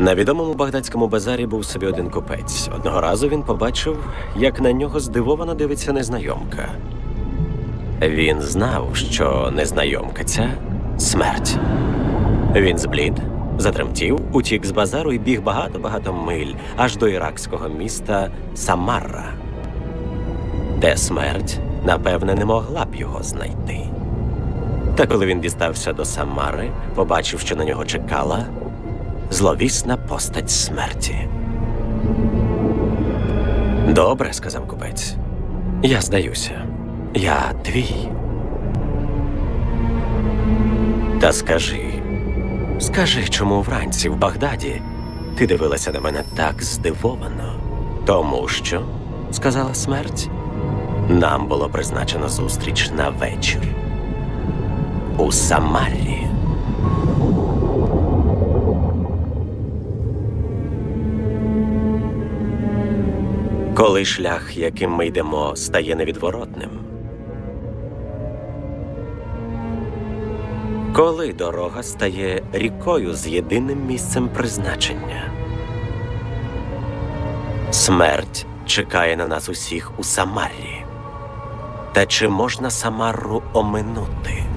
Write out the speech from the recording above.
На відомому багдадському базарі був собі один купець. Одного разу він побачив, як на нього здивовано дивиться незнайомка. Він знав, що незнайомка ця смерть. Він зблід, затремтів, утік з базару і біг багато-багато миль аж до іракського міста Самарра, де смерть, напевне, не могла б його знайти. Та коли він дістався до Самари, побачив, що на нього чекала зловісна постать смерті. Добре, сказав купець. Я здаюся. Я твій. Та скажи, скажи, чому вранці в Багдаді ти дивилася на мене так здивовано? Тому що, сказала смерть, нам було призначено зустріч на вечір. У Самарі. Коли шлях, яким ми йдемо, стає невідворотним. Коли дорога стає рікою з єдиним місцем призначення. Смерть чекає на нас усіх у Самарі. Та чи можна Самару оминути?